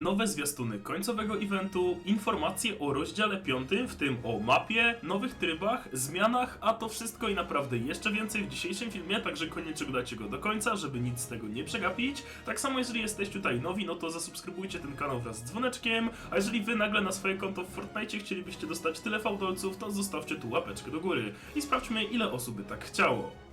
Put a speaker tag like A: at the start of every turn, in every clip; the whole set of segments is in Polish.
A: Nowe zwiastuny końcowego eventu, informacje o rozdziale 5, w tym o mapie, nowych trybach, zmianach, a to wszystko i naprawdę jeszcze więcej w dzisiejszym filmie, także koniecznie oglądajcie go do końca, żeby nic z tego nie przegapić. Tak samo jeżeli jesteście tutaj nowi, no to zasubskrybujcie ten kanał wraz z dzwoneczkiem, a jeżeli wy nagle na swoje konto w Fortnite chcielibyście dostać tyle fałdolców, to zostawcie tu łapeczkę do góry i sprawdźmy ile osób by tak chciało.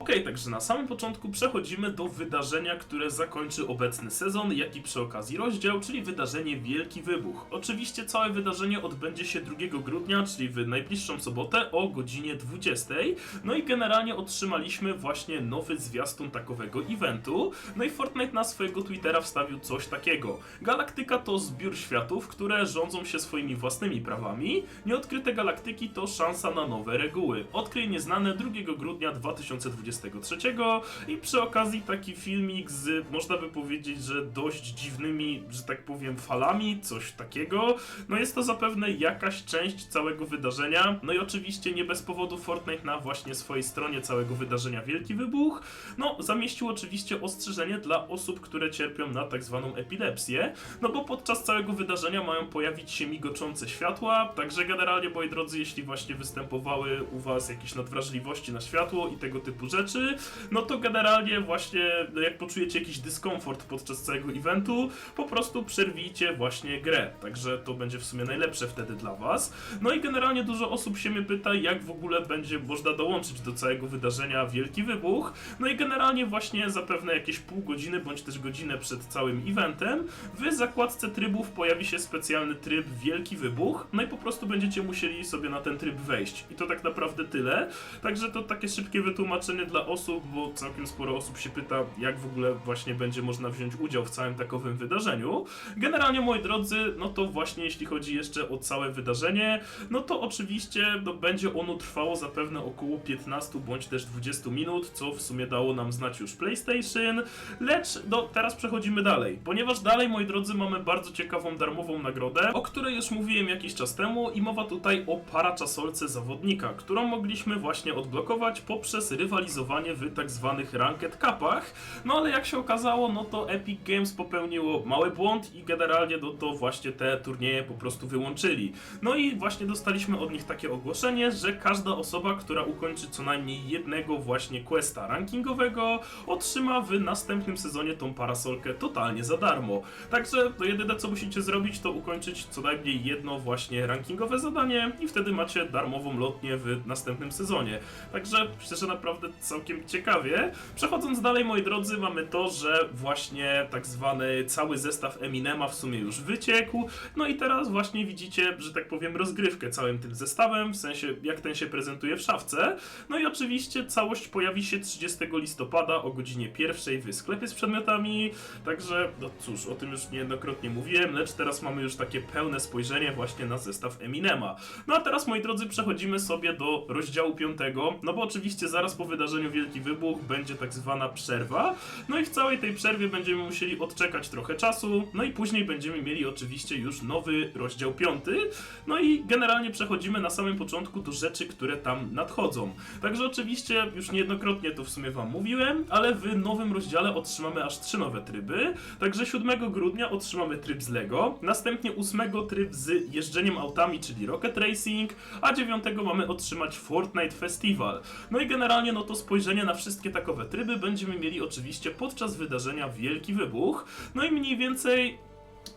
A: Okej, także na samym początku przechodzimy do wydarzenia, które zakończy obecny sezon, jak i przy okazji rozdział, czyli wydarzenie Wielki Wybuch. Oczywiście całe wydarzenie odbędzie się 2 grudnia, czyli w najbliższą sobotę o godzinie 20. No i generalnie otrzymaliśmy właśnie nowy zwiastun takowego eventu. No i Fortnite na swojego Twittera wstawił coś takiego. Galaktyka to zbiór światów, które rządzą się swoimi własnymi prawami. Nieodkryte galaktyki to szansa na nowe reguły. Odkryj nieznane 2 grudnia 2023 i przy okazji taki filmik z, można by powiedzieć, że dość dziwnymi, że tak powiem, falami, coś takiego. No jest to zapewne jakaś część całego wydarzenia. No i oczywiście nie bez powodu Fortnite na właśnie swojej stronie całego wydarzenia Wielki Wybuch, no zamieścił oczywiście ostrzeżenie dla osób, które cierpią na tak zwaną epilepsję, no bo podczas całego wydarzenia mają pojawić się migoczące światła, także generalnie, moi drodzy, jeśli właśnie występowały u was jakieś nadwrażliwości na światło i tego typu rzeczy, no to generalnie właśnie no jak poczujecie jakiś dyskomfort podczas całego eventu, po prostu przerwijcie właśnie grę, także to będzie w sumie najlepsze wtedy dla was. No i generalnie dużo osób się mnie pyta, jak w ogóle będzie można dołączyć do całego wydarzenia Wielki Wybuch, no i generalnie właśnie zapewne jakieś pół godziny bądź też godzinę przed całym eventem w zakładce trybów pojawi się specjalny tryb Wielki Wybuch, no i po prostu będziecie musieli sobie na ten tryb wejść. I to tak naprawdę tyle. Także to takie szybkie wytłumaczenie dla osób, bo całkiem sporo osób się pyta, jak w ogóle właśnie będzie można wziąć udział w całym takowym wydarzeniu. Generalnie, moi drodzy, no to właśnie jeśli chodzi jeszcze o całe wydarzenie, no to oczywiście no, będzie ono trwało zapewne około 15 bądź też 20 minut, co w sumie dało nam znać już PlayStation, lecz no, teraz przechodzimy dalej, ponieważ dalej, moi drodzy, mamy bardzo ciekawą darmową nagrodę, o której już mówiłem jakiś czas temu i mowa tutaj o paraczasolce zawodnika, którą mogliśmy właśnie odblokować poprzez rywalizowanie w tak zwanych Ranked Cupach, no ale jak się okazało, no to Epic Games popełniło mały błąd i generalnie no to właśnie te turnieje po prostu wyłączyli. No i właśnie dostaliśmy od nich takie ogłoszenie, że każda osoba, która ukończy co najmniej jednego właśnie questa rankingowego, otrzyma w następnym sezonie tą parasolkę totalnie za darmo. Także to jedyne co musicie zrobić, to ukończyć co najmniej jedno właśnie rankingowe zadanie i wtedy macie darmową lotnię w następnym sezonie. Także szczerze naprawdę całkiem ciekawie. Przechodząc dalej, moi drodzy, mamy to, że właśnie tak zwany cały zestaw Eminema w sumie już wyciekł. No i teraz właśnie widzicie, że tak powiem, rozgrywkę całym tym zestawem, w sensie jak ten się prezentuje w szafce. No i oczywiście całość pojawi się 30 listopada o godzinie pierwszej w sklepie z przedmiotami. Także, no cóż, o tym już niejednokrotnie mówiłem, lecz teraz mamy już takie pełne spojrzenie właśnie na zestaw Eminema. No a teraz, moi drodzy, przechodzimy sobie do rozdziału 5, no bo oczywiście zaraz po wydarzeniu Wielki Wybuch będzie tak zwana przerwa. No i w całej tej przerwie będziemy musieli odczekać trochę czasu, no i później będziemy mieli oczywiście już nowy rozdział 5. No i generalnie przechodzimy na samym początku do rzeczy, które tam nadchodzą. Także oczywiście już niejednokrotnie to w sumie wam mówiłem, ale w nowym rozdziale otrzymamy aż trzy nowe tryby. Także 7 grudnia otrzymamy tryb z Lego, następnie 8 tryb z jeżdżeniem autami, czyli Rocket Racing, a 9 mamy otrzymać Fortnite Festival. No i generalnie no to spojrzenie na wszystkie takowe tryby będziemy mieli oczywiście podczas wydarzenia Wielki Wybuch. No i mniej więcej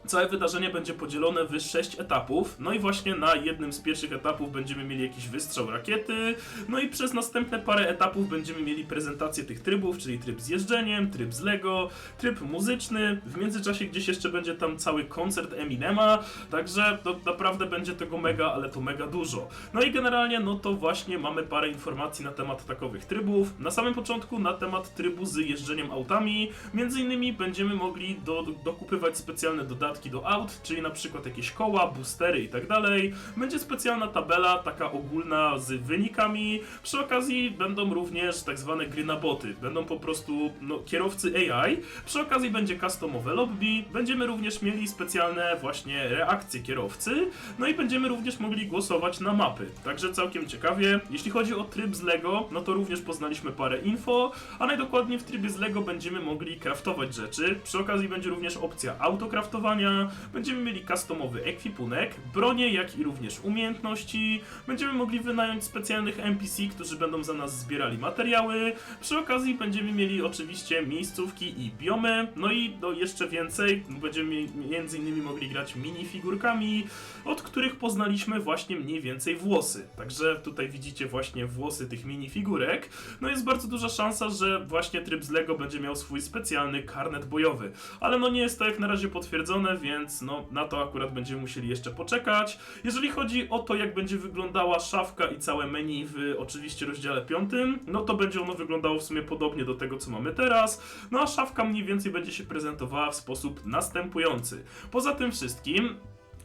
A: Całe wydarzenie będzie podzielone w sześć etapów, no i właśnie na jednym z pierwszych etapów będziemy mieli jakiś wystrzał rakiety, no i przez następne parę etapów będziemy mieli prezentację tych trybów, czyli tryb z jeżdżeniem, tryb z Lego, tryb muzyczny, w międzyczasie gdzieś jeszcze będzie tam cały koncert Eminema, także to naprawdę będzie tego mega, ale to mega dużo. No i generalnie no to właśnie mamy parę informacji na temat takowych trybów. Na samym początku na temat trybu z jeżdżeniem autami, między innymi będziemy mogli do, dokupywać specjalne dodatki dodatki do aut, czyli na przykład jakieś koła, boostery i tak dalej. Będzie specjalna tabela, taka ogólna z wynikami. Przy okazji będą również tak zwane gry na boty. Będą po prostu no, kierowcy AI. Przy okazji będzie customowe lobby. Będziemy również mieli specjalne właśnie reakcje kierowcy. No i będziemy również mogli głosować na mapy. Także całkiem ciekawie. Jeśli chodzi o tryb z LEGO, no to również poznaliśmy parę info, a najdokładniej w trybie z LEGO będziemy mogli craftować rzeczy. Przy okazji będzie również opcja autokraftowania, będziemy mieli customowy ekwipunek, bronie, jak i również umiejętności. Będziemy mogli wynająć specjalnych NPC, którzy będą za nas zbierali materiały. Przy okazji będziemy mieli oczywiście miejscówki i biomy, no i no, jeszcze więcej, będziemy między innymi mogli grać minifigurkami, od których poznaliśmy właśnie mniej więcej włosy. Także tutaj widzicie właśnie włosy tych minifigurek. No jest bardzo duża szansa, że właśnie tryb z LEGO będzie miał swój specjalny karnet bojowy. Ale no nie jest to jak na razie potwierdzone, więc no na to akurat będziemy musieli jeszcze poczekać. Jeżeli chodzi o to, jak będzie wyglądała szafka i całe menu w oczywiście rozdziale 5, no to będzie ono wyglądało w sumie podobnie do tego, co mamy teraz. No a szafka mniej więcej będzie się prezentowała w sposób następujący. Poza tym wszystkim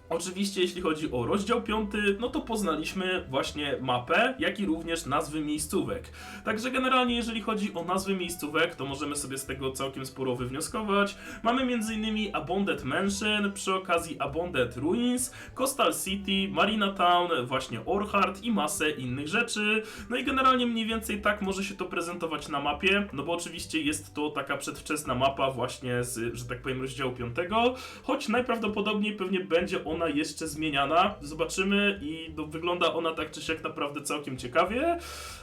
A: Oczywiście, jeśli chodzi o rozdział 5, no to poznaliśmy właśnie mapę, jak i również nazwy miejscówek. Także generalnie, jeżeli chodzi o nazwy miejscówek, to możemy sobie z tego całkiem sporo wywnioskować. Mamy m.in. Abonded Mansion, przy okazji Abonded Ruins, Coastal City, Marina Town, właśnie Orchard i masę innych rzeczy. No i generalnie mniej więcej tak może się to prezentować na mapie, no bo oczywiście jest to taka przedwczesna mapa właśnie z, że tak powiem, rozdziału 5, choć najprawdopodobniej pewnie będzie ona ona jeszcze zmieniana. Zobaczymy i no, wygląda ona tak czy siak naprawdę całkiem ciekawie.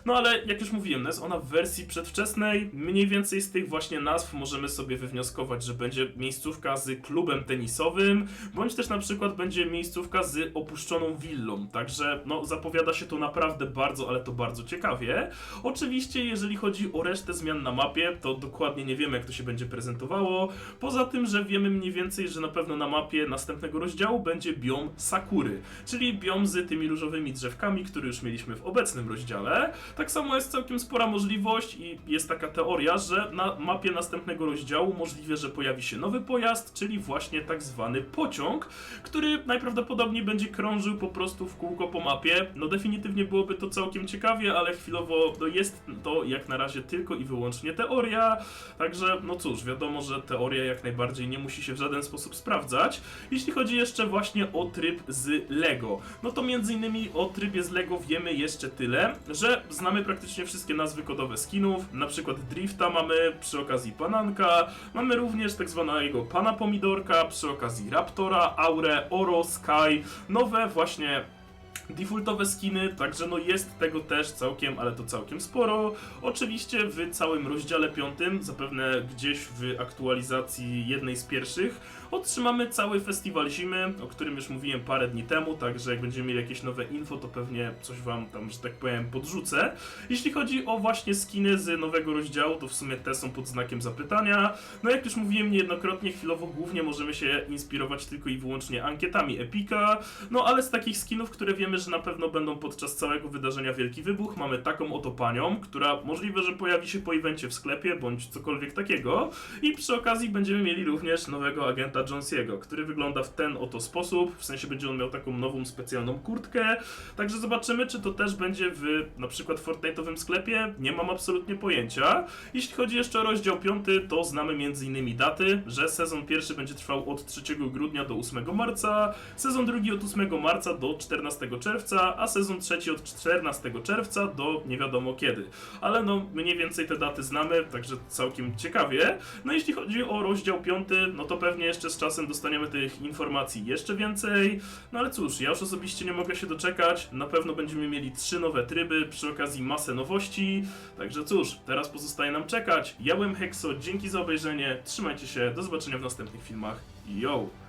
A: No ale jak już mówiłem, jest ona w wersji przedwczesnej. Mniej więcej z tych właśnie nazw możemy sobie wywnioskować, że będzie miejscówka z klubem tenisowym, bądź też na przykład będzie miejscówka z opuszczoną willą. Także no zapowiada się to naprawdę bardzo, ale to bardzo ciekawie. Oczywiście jeżeli chodzi o resztę zmian na mapie, to dokładnie nie wiemy jak to się będzie prezentowało. Poza tym, że wiemy mniej więcej, że na pewno na mapie następnego rozdziału będzie biom Sakury, czyli biom z tymi różowymi drzewkami, który już mieliśmy w obecnym rozdziale. Tak samo jest całkiem spora możliwość i jest taka teoria, że na mapie następnego rozdziału możliwe, że pojawi się nowy pojazd, czyli właśnie tak zwany pociąg, który najprawdopodobniej będzie krążył po prostu w kółko po mapie. No definitywnie byłoby to całkiem ciekawie, ale chwilowo no jest to jak na razie tylko i wyłącznie teoria. Także no cóż, wiadomo, że teoria jak najbardziej nie musi się w żaden sposób sprawdzać. Jeśli chodzi jeszcze właśnie o tryb z LEGO. No to między innymi o trybie z LEGO wiemy jeszcze tyle, że znamy praktycznie wszystkie nazwy kodowe skinów, na przykład Drifta mamy przy okazji Pananka, mamy również tak zwanego Pana Pomidorka, przy okazji Raptora, Aure, Oro, Sky, nowe właśnie defaultowe skiny, także no jest tego też całkiem, ale to całkiem sporo. Oczywiście w całym rozdziale piątym, zapewne gdzieś w aktualizacji jednej z pierwszych, otrzymamy cały festiwal zimy, o którym już mówiłem parę dni temu, także jak będziemy mieli jakieś nowe info, to pewnie coś wam tam, że tak powiem, podrzucę. Jeśli chodzi o właśnie skiny z nowego rozdziału, to w sumie te są pod znakiem zapytania. No jak już mówiłem niejednokrotnie, chwilowo głównie możemy się inspirować tylko i wyłącznie ankietami Epika, no ale z takich skinów, które wiemy, że na pewno będą podczas całego wydarzenia Wielki Wybuch, mamy taką oto panią, która możliwe, że pojawi się po evencie w sklepie, bądź cokolwiek takiego. I przy okazji będziemy mieli również nowego agenta Jonesiego, który wygląda w ten oto sposób, w sensie będzie on miał taką nową specjalną kurtkę, także zobaczymy, czy to też będzie w na przykład Fortnite'owym sklepie, nie mam absolutnie pojęcia. Jeśli chodzi jeszcze o rozdział 5, to znamy m.in. daty, że sezon pierwszy będzie trwał od 3 grudnia do 8 marca, sezon drugi od 8 marca do 14 czerwca, a sezon trzeci od 14 czerwca do nie wiadomo kiedy. Ale no, mniej więcej te daty znamy, także całkiem ciekawie. No jeśli chodzi o rozdział 5, no to pewnie jeszcze z czasem dostaniemy tych informacji jeszcze więcej. No ale cóż, ja już osobiście nie mogę się doczekać. Na pewno będziemy mieli trzy nowe tryby, przy okazji masę nowości. Także cóż, teraz pozostaje nam czekać. Ja byłem Hexo, dzięki za obejrzenie. Trzymajcie się, do zobaczenia w następnych filmach. Yo!